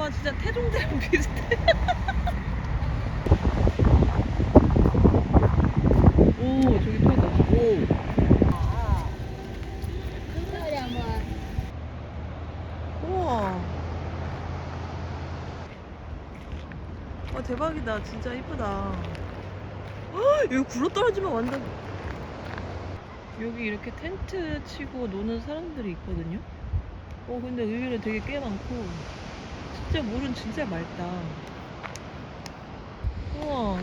와 진짜 태종대랑 비슷해. 오 저기 토하다. 오. 우와. 와 대박이다. 진짜 이쁘다. 헉, 여기 굴러 떨어지면 완전. 여기 이렇게 텐트 치고 노는 사람들이 있거든요. 어 근데 의외로 되게 꽤 많고 진짜 물은 진짜 맑다. 우와.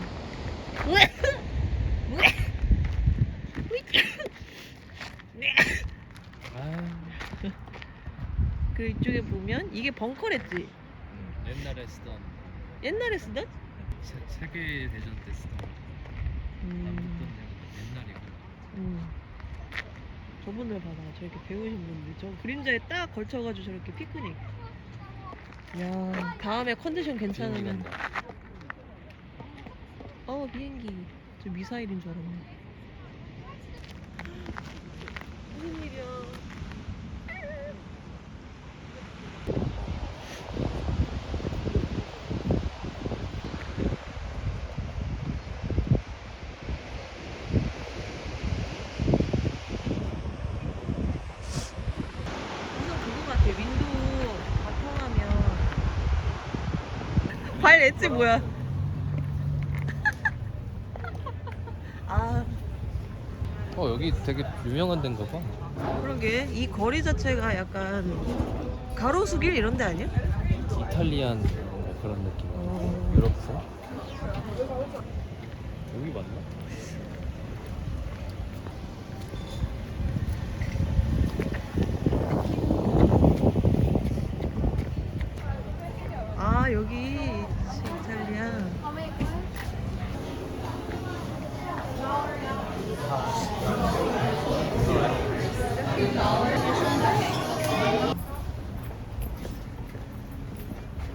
아, 그 이쪽에 보면 이게 벙커랬지. 음, 옛날에 쓰던 옛날에 쓰던? 세, 세계 대전 때 쓰던 음. 옛날이고. 음. 저분들 봐봐 저렇게 배우신 분들 저 그림자에 딱 걸쳐가지고 저렇게 피크닉 야 다음에 컨디션 괜찮으면. 어 비행기. 저 미사일인 줄 알았네. 무슨 일이야 우선 그거 같아 윈도우 바탕하면 과일 엣지 뭐야 아 어 여기 되게 유명한 데인가 봐. 그러게 이 거리 자체가 약간 가로수길 이런 데 아니야? 이탈리안 뭔가 그런 느낌. 어. 유럽서. 여기 맞나?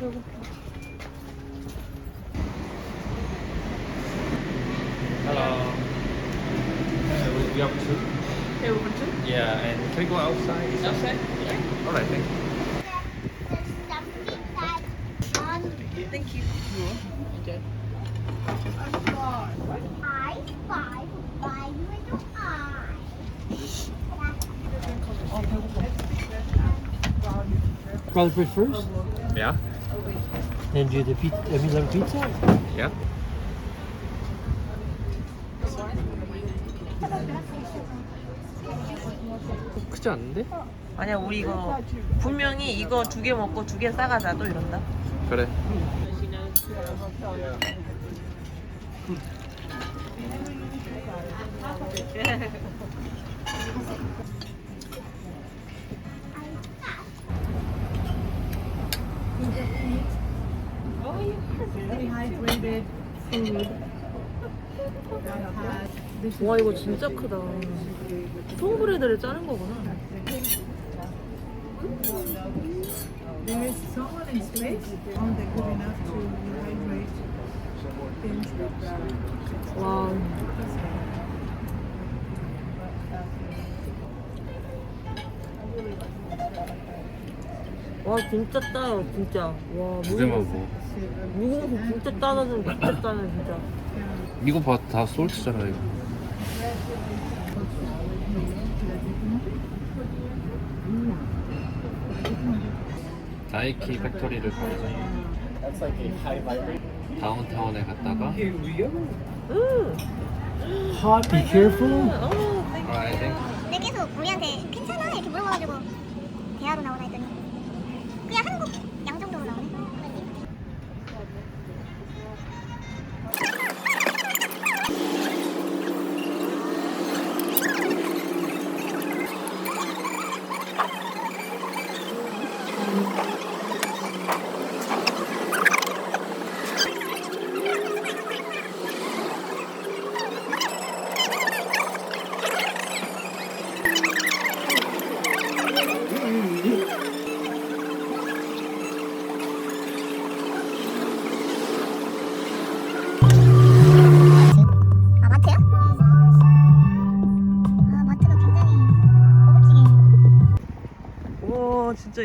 Hello. Hello. We are two. Okay, we're two. Yeah, and can we go outside? Outside? Yeah. Okay. All right. Thank you. Thank you. Okay. I five five little I. Well, first. Yeah. And do the pizza, uh, Milan pizza. Yeah. 크지 않은데? 아니야 우리 이거 분명히 이거 두 개 먹고 두 개 싸가자 또 이런다 그래. 와 이거 진짜 크다 통브레드를 자른 거구나 와와 진짜 따요 진짜 와 무게만 뭐. 무궁수 진짜 따는 진짜 따는 진짜 이거 봐, 다 솔트잖아 이거. 나이키 팩토리를 가자. 다운타운에 갔다가. 음. Hot, be careful. 어, 땡- Alright, thank 근데 계속 우리한테 괜찮아 이렇게 물어봐가지고 대화로 나오나 했더니 그냥 한국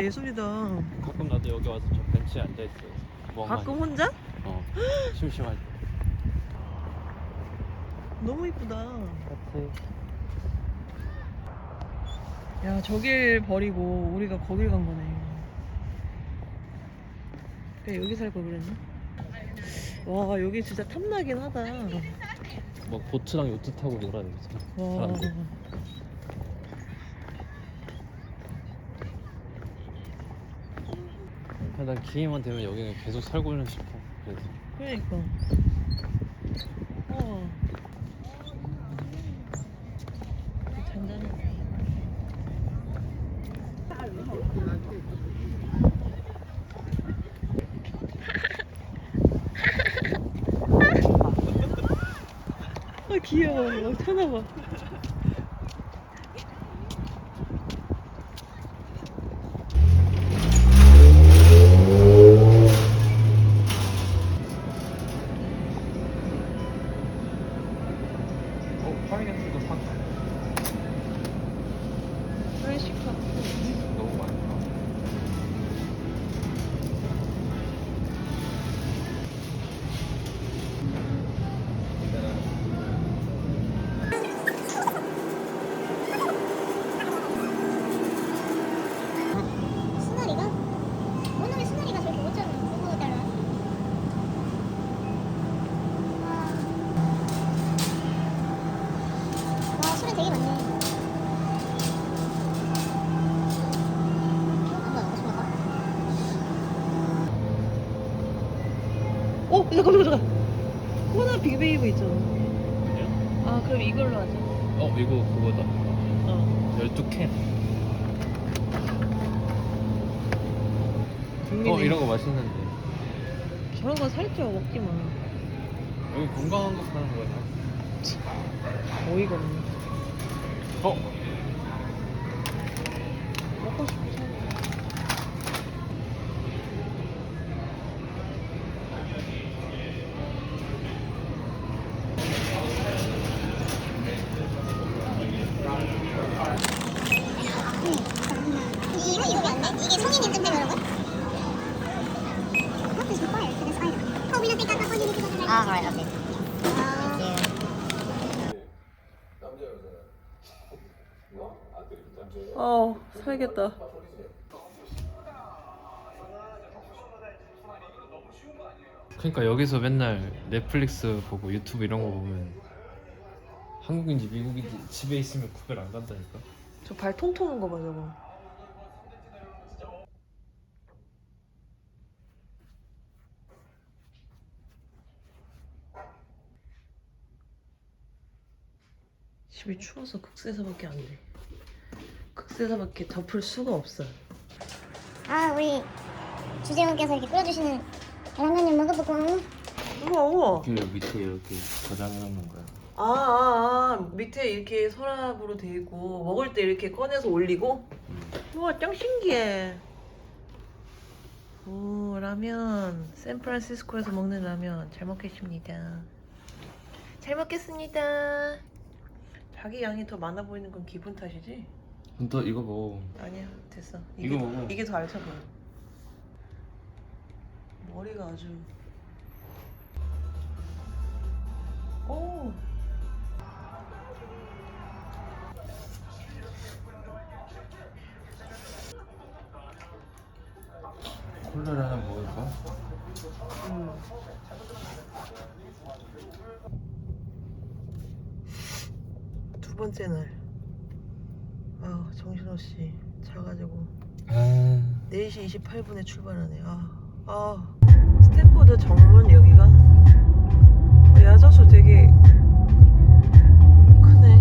예술이다 가끔 나도 여기 와서 저 벤치에 앉아 있어. 멍하니. 가끔 혼자? 어. 심심할 때. 너무 이쁘다. 같아. 야 저길 버리고 우리가 거길 간 거네. 그래 여기 살 걸 그랬나? 와 여기 진짜 탐나긴 하다. 막 보트랑 요트 타고 놀아다녔어. 와. 사람들. 그냥 난 기회만 되면 여기는 계속 살고는 싶어. 그래서 그러니까. 와. 잔잔해. 아 귀여워. 막 쳐다봐. 잠깐만 잠깐. 코나 빅베이브 있잖아. 아 그럼 이걸로 하자. 어 이거 그거다. 어. 12캔. 국민의 어 이런 거 맛있는데. 저런 거 살쪄 먹지 마. 여기 건강한 거 파는 거야. 어이가 없네. 어? 먹고 싶어. 이거 이거 안 돼? 이게 성인 인증 때문에 그런 거야? What is required for this item? Oh, we don't think that's what you need to go to Ah, right, okay. 어 살겠다. 그러니까 여기서 맨날 넷플릭스 보고 유튜브 이런 거 보면 한국인지 미국인지 집에 있으면 구별 안 간다니까. 저 발 통통한 거 봐 저거. 집이 추워서 극세사밖에 안 돼. 극세사밖에 덮을 수가 없어. 아, 우리 주재원께서 이렇게 끓여주시는 라면을 먹어보고 우와 우와. 그 밑에 이렇게 저장해 놓는 거야. 아, 아, 아 밑에 이렇게 서랍으로 돼 있고 먹을 때 이렇게 꺼내서 올리고. 우와 짱 신기해. 오 라면 샌프란시스코에서 먹는 라면 잘 먹겠습니다. 잘 먹겠습니다. 자기 양이 더 많아 보이는 건 기분 탓이지? 너 이거 먹어. 아니야 됐어. 이거 먹어. 이게 더 알차 보여. 머리가 아주. 오. 콜라를 하나 먹을까? 음. 두 번째 날. 아 정신없이 자가지고 아 4시 28분에 출발하네. 아, 아. 스탠포드 정문 여기가 어, 야자수 되게 크네.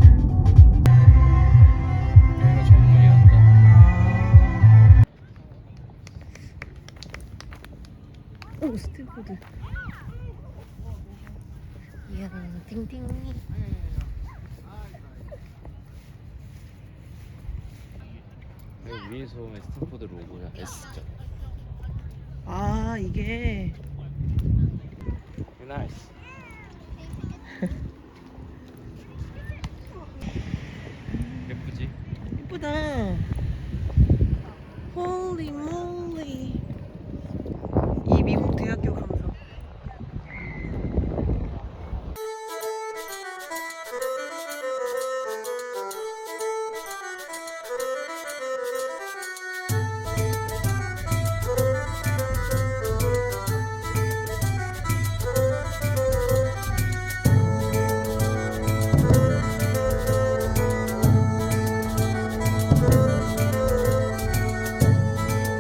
여기가 전문이란다. 아. 오 스탠포드. 이야, 띵띵 여기 위에서 보면 스탠포드 로고야 S자. 아 이게 나이스.